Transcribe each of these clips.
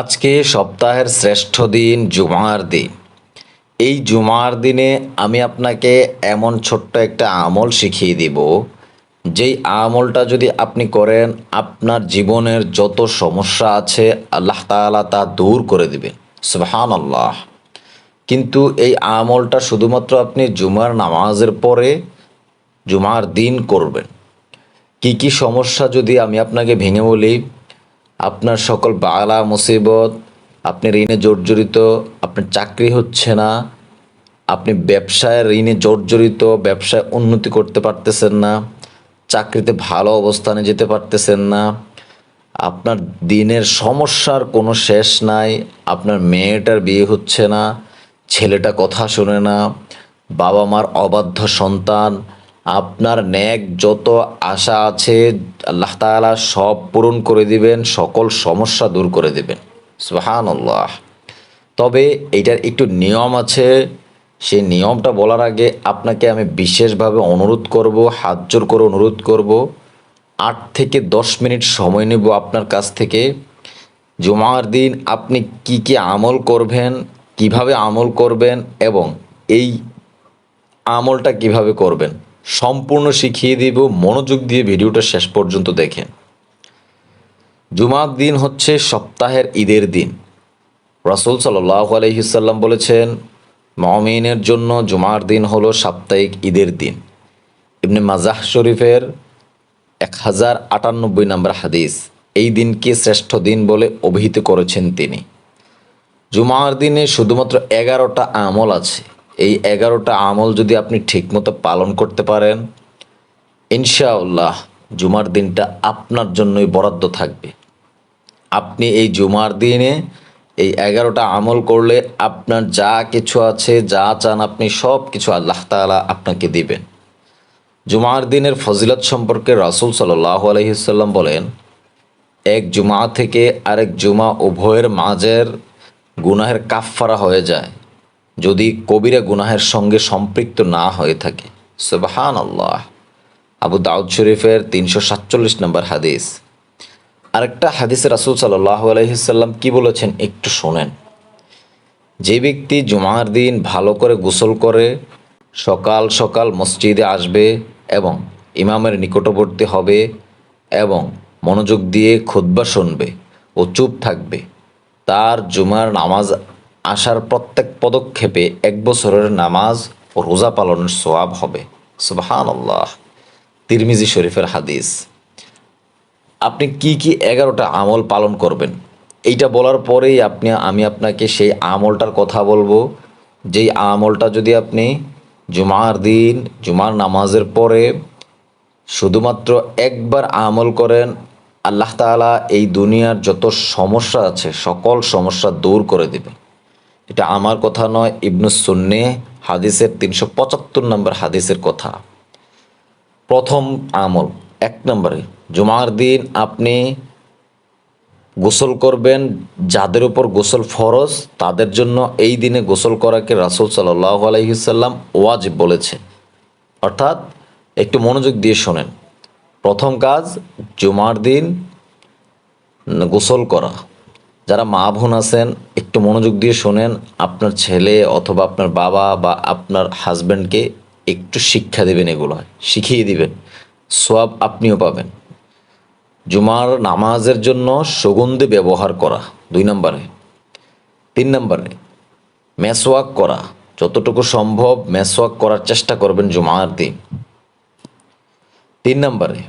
আজকে সপ্তাহের শ্রেষ্ঠ দিন জুমার দিন। এই জুমার দিনে আমি আপনাকে এমন ছোট্ট একটা আমল শিখিয়ে দিব, যেই আমলটা যদি আপনি করেন, আপনার জীবনের যত সমস্যা আছে, আল্লাহ তাআলা তা দূর করে দিবেন। সুবহান আল্লাহ কিন্তু এই আমলটা শুধুমাত্র আপনি জুমার নামাজের পরে জুমার দিন করবেন। কি কি সমস্যা যদি আমি আপনাকে ভেঙে বলি আপনার সকল বালা, মুসিবত, আপনি ঋণে জর্জরিত, আপনার চাকরি হচ্ছে না, আপনি ব্যবসায় ঋণে জর্জরিত, ব্যবসায় উন্নতি করতে পারতেছেন না, চাকরিতে ভালো অবস্থানে যেতে পারতেছেন না, আপনার দিনের সমস্যার কোনো শেষ নাই, আপনার মেয়েটার বিয়ে হচ্ছে না, ছেলেটা কথা শোনে না বাবা মার অবাধ্য সন্তান আপনার ন্যাক যত আশা আছে আল্লাহ তাআলা সব পূরণ করে দিবেন, সকল সমস্যা দূর করে দিবেন। সুহান আল্লাহ তবে এইটার একটু নিয়ম আছে। সেই নিয়মটা বলার আগে আপনাকে আমি বিশেষভাবে অনুরোধ করব, হাত জোর করে অনুরোধ করব, আট থেকে দশ মিনিট সময় নেব আপনার কাছ থেকে। জুমার দিন আপনি কি কি আমল করবেন, কীভাবে আমল করবেন এবং এই আমলটা কীভাবে করবেন। সম্পূর্ণ শিখিয়ে দেব, মনোযোগ দিয়ে ভিডিওটা শেষ পর্যন্ত দেখেন। জুমার দিন হচ্ছে সপ্তাহের ঈদের দিন। রাসূল সাল্লাহ বলেছেন, মমিনের জন্য জুমার দিন হলো সাপ্তাহিক ঈদের দিন। ইবনে মাজাহ শরীফের এক হাজার আটানব্বই নম্বর হাদিস, এই দিনকে শ্রেষ্ঠ দিন বলে অভিহিত করেছেন তিনি। জুমার দিনে শুধুমাত্র এগারোটা আমল আছে। এই এগারোটা আমল যদি আপনি ঠিকমতো পালন করতে পারেন, ইনশাআল্লাহ জুমার দিনটা আপনার জন্যই বরাদ্দ থাকবে। আপনি এই জুমার দিনে এই এগারোটা আমল করলে আপনার যা কিছু আছে, যা চান আপনি সব কিছু আল্লাহ তাআলা আপনাকে দিবেন। জুমার দিনের ফজিলত সম্পর্কে রাসূল সাল্লাহ আলহিসাল্লাম বলেন, এক জুমা থেকে আরেক জুমা উভয়ের মাঝের গুনাহের কাফফারা হয়ে যায়। যদি কবিরা গুনাহের সঙ্গে সম্পৃক্ত না হয়ে থাকে। সুবহান আল্লাহ আবু দাউদ শরীফের তিনশো সাতচল্লিশ নম্বর হাদিস। আরেকটা হাদিসে রাসূল সাল্লাহ আলহিসাল্লাম কি বলেছেন একটু শোনেন। যে ব্যক্তি জুমার দিন ভালো করে গোসল করে, সকাল সকাল মসজিদে আসবে এবং ইমামের নিকটবর্তী হবে এবং মনোযোগ দিয়ে খুতবা শুনবে ও চুপ থাকবে, তার জুমার নামাজ আসার প্রত্যেক পদক্ষেপে এক বছরের নামাজ ও রোজা পালনের সোয়াব হবে। সুবহান আল্লাহ তিরমিজি শরীফের হাদিস। আপনি কি কি এগারোটা আমল পালন করবেন? এইটা বলার পরেই আপনি, আমি আপনাকে সেই আমলটার কথা বলব। যেই আমলটা যদি আপনি জুমার দিন, জুমার নামাজের পরে শুধুমাত্র একবার আমল করেন, আল্লাহ তাআলা এই দুনিয়ার যত সমস্যা আছে, সকল সমস্যা দূর করে দেবে এটা আমার কথা নয় ইবনুস সুন্নে হাদিসের তিনশো পঁচাত্তর নম্বর হাদিসের কথা। প্রথম আমল, এক নম্বরে, জুমার দিন আপনি গোসল করবেন, যাদের উপর গোসল ফরজ, তাদের জন্য এই দিনে গোসল করাকে রাসুল সাল্লাহ আলহিসাল্লাম ওয়াজিব বলেছে। অর্থাৎ একটু মনোযোগ দিয়ে শোনেন। প্রথম কাজ, জুমার দিন গোসল করা। যারা মা বোন আছেন, একটু মনোযোগ দিয়ে শোনেন, আপনার ছেলে অথবা আপনার বাবা বা আপনার হাজব্যান্ডকে একটু শিক্ষা দেবেন এগুলো, শিখিয়ে দিবেন সোয়াব আপনিও পাবেন। জুমার নামাজের জন্য সুগন্ধি ব্যবহার করা, দুই নম্বরে। তিন নম্বরে, মেসওয়াক করা, যতটুকু সম্ভব মেসওয়াক করার চেষ্টা করবেন জুমার দিন। তিন নম্বরে,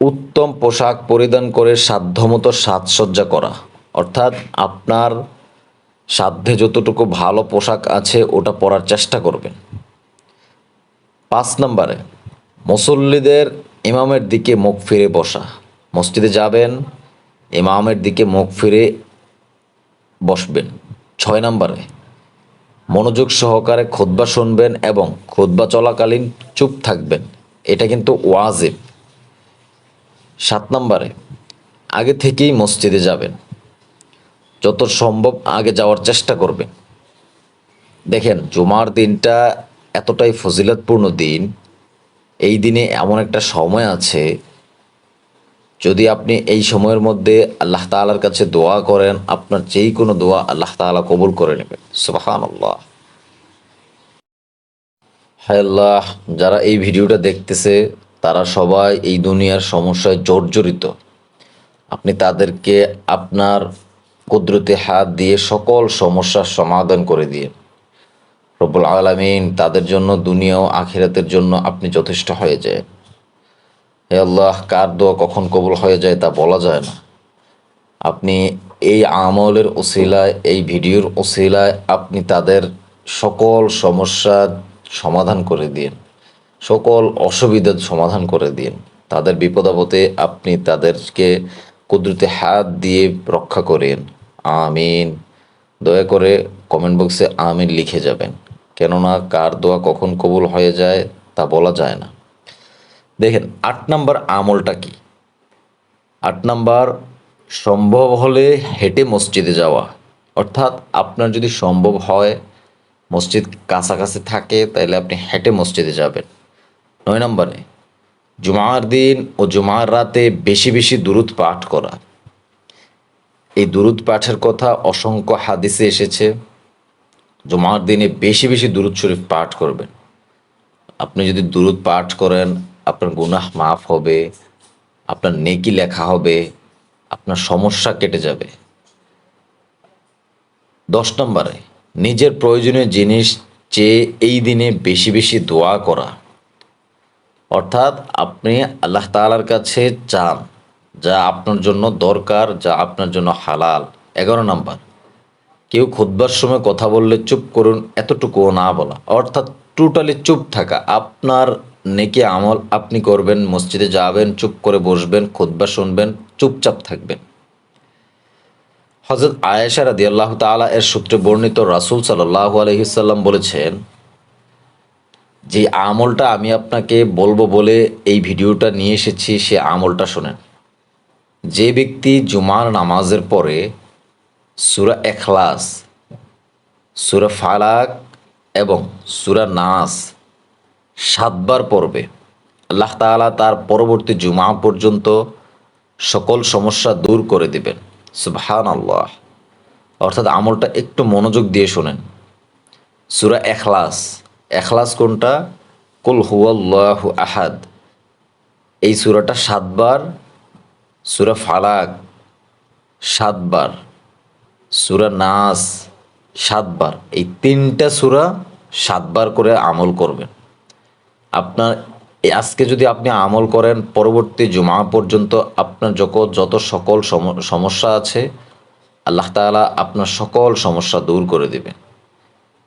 উত্তম পোশাক পরিধান করে সাধ্যমতো সাজসজ্জা করা অর্থাৎ আপনার সাধ্যে যতটুকু ভালো পোশাক আছে, ওটা পরার চেষ্টা করবেন। পাঁচ নম্বরে, মুসল্লিদের ইমামের দিকে মুখ ফিরে বসা। মসজিদে যাবেন, ইমামের দিকে মুখ ফিরে বসবেন। ছয় নম্বরে, মনোযোগ সহকারে খুতবা শুনবেন এবং খুতবা চলাকালীন চুপ থাকবেন। এটা কিন্তু ওয়াজিব। সাত নম্বরে, আগে থেকেই মসজিদে যাবেন। যত সম্ভব আগে যাওয়ার চেষ্টা করবেন দেখেন, জুমার দিনটা এতটাই ফজিলতপূর্ণ দিন। এই দিনে এমন একটা সময় আছে, যদি আপনি এই সময়ের মধ্যে আল্লাহ তাআলার কাছে দোয়া করেন, আপনার যেই কোনো দোয়া আল্লাহ তাআলা কবুল করে নেবেন সুবহানাল্লাহ। হায় আল্লাহ, যারা এই ভিডিওটা দেখতেছে, তারা সবাই এই দুনিয়ার সমস্যায় জর্জরিত। আপনি তাদেরকে আপনার কুদরতে হাত দিয়ে সকল সমস্যার সমাধান করে দিয়ে। রব্বুল আলামিন তাদের জন্য দুনিয়া ও আখিরাতের জন্য আপনি যথেষ্ট হয়ে যায়। হে আল্লাহ, কার দোয়া কখন কবুল হয়ে যায় তা বলা যায় না। আপনি এই আমলের ওসিলায়, এই ভিডিওর ওসিলায় আপনি তাদের সকল সমস্যার সমাধান করে দিন। সকল অসুবিধার সমাধান করে দিন। তাদের বিপদাপদে আপনি তাদেরকে কুদরতে হাত দিয়ে রক্ষা করেন। আমিন। দয়া করে কমেন্ট বক্সে আমিন লিখে যাবেন। কেননা কার দোয়া কখন কবুল হয়ে যায় তা বলা যায় না। দেখেন, আট নাম্বার আমলটা কি? আট নাম্বার, সম্ভব হলে হেঁটে মসজিদে যাওয়া। অর্থাৎ আপনার যদি সম্ভব হয়, মসজিদ কাছাকাছি থাকে তাহলে আপনি হেঁটে মসজিদে যাবেন। নয় নম্বরে জুমার দিন ও জুমার রাতে বেশি বেশি দুরুদ পাঠ করা। এই দুরুদ পাঠের কথা অসংখ্য হাদিসে এসেছে। জুমার দিনে বেশি বেশি দুরুদ শরীফ পাঠ করবেন। আপনি যদি দুরুদ পাঠ করেন, আপনার গুনাহ মাফ হবে, আপনার নেকি লেখা হবে, আপনার সমস্যা কেটে যাবে। দশ নম্বরে, নিজের প্রয়োজনীয় জিনিস চেয়ে এই দিনে বেশি বেশি দোয়া করা। অর্থাৎ আপনি আল্লাহ তাআলার কাছে চান, যা আপনার জন্য দরকার, যা আপনার জন্য হালাল। এগারো নম্বর, কেউ খুদবার সময় কথা বললে চুপ করুন, এতটুকুও না বলা। অর্থাৎ টোটালি চুপ থাকা। আপনার নেকি আমল আপনি করবেন, মসজিদে যাবেন, চুপ করে বসবেন, খুতবা শুনবেন, চুপচাপ থাকবেন। হজরত আয়েশা রাদি তালা এর সূত্রে বর্ণিত রাসুল সাল্লাহ আলহিসাল্লাম বলেছেন যে আমলটা আমি আপনাকে বলব বলে এই ভিডিওটা নিয়ে এসেছি, সে আমলটা শোনেন। যে ব্যক্তি জুমার নামাজের পরে সুরা এখলাস সুরা ফালাক এবং সুরা নাস সাতবার পড়বে। আল্লাহ তাআলা তার পরবর্তী জুমা পর্যন্ত সকল সমস্যা দূর করে দিবেন। সুবহান আল্লাহ অর্থাৎ আমলটা একটু মনোযোগ দিয়ে শোনেন। সুরা এখলাস এখলাস কোনটা? কুল হুয়াল্লাহু আহাদ। এই সুরাটা সাতবার, সুরা ফালাক, সাতবার, সুরা নাস, সাতবার। এই তিনটা সুরা সাতবার করে আমল করবেন। আপনার আজকে যদি আপনি আমল করেন, পরবর্তী জুমা পর্যন্ত আপনার যত যত সকল সম- সমস্যা আছে, আল্লাহ তাআলা আপনার সকল সমস্যা দূর করে দেবেন।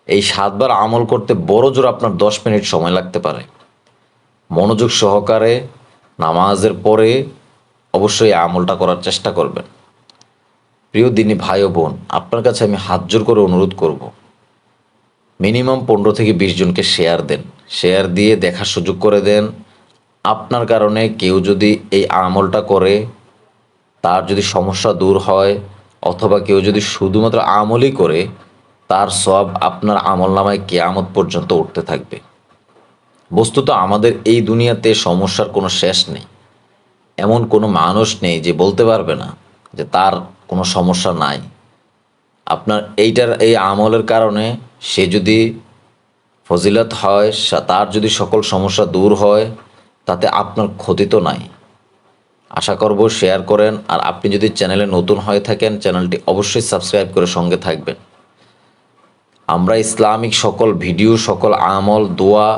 এই সাতবার আমল করতে বড় জোর আপনার দশ মিনিট সময় লাগতে পারে। মনোযোগ সহকারে নামাজের পরে অবশ্যই আমলটা করার চেষ্টা করবেন। প্রিয় দিনী ভাই ও বোন, আপনার কাছে আমি হাত জোর করে অনুরোধ করব। মিনিমাম পনেরো থেকে বিশ জনকে শেয়ার দেন। শেয়ার দিয়ে দেখার সুযোগ করে দেন। আপনার কারণে কেউ যদি এই আমলটা করে, তার যদি সমস্যা দূর হয়, অথবা কেউ যদি শুধুমাত্র আমলই করে তার সব আপনার আমল নামায় কেয়ামত পর্যন্ত উঠতে থাকবে। বস্তুত আমাদের এই দুনিয়াতে সমস্যার কোনো শেষ নেই। এমন কোনো মানুষ নেই যে বলতে পারবে না যে তার কোনো সমস্যা নাই। আপনার এইটার এই আমলের কারণে সে যদি ফজিলত হয় তার যদি সকল সমস্যা দূর হয়, তাতে আপনার ক্ষতি তো নাই। আশা করব শেয়ার করেন। আর আপনি যদি চ্যানেলে নতুন হয়ে থাকেন, চ্যানেলটি অবশ্যই সাবস্ক্রাইব করে সঙ্গে থাকবেন। আমরা ইসলামিক সকল ভিডিও, সকল আমল, দোয়া,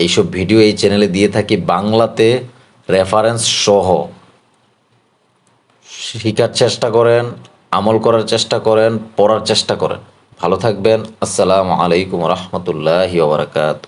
এইসব ভিডিও এই চ্যানেলে দিয়ে থাকি। বাংলাতে রেফারেন্স সহ। শেখার চেষ্টা করেন, আমল করার চেষ্টা করেন, পড়ার চেষ্টা করেন। ভালো থাকবেন। আসসালামু আলাইকুম রহমতুল্লাহি ওবরাকাত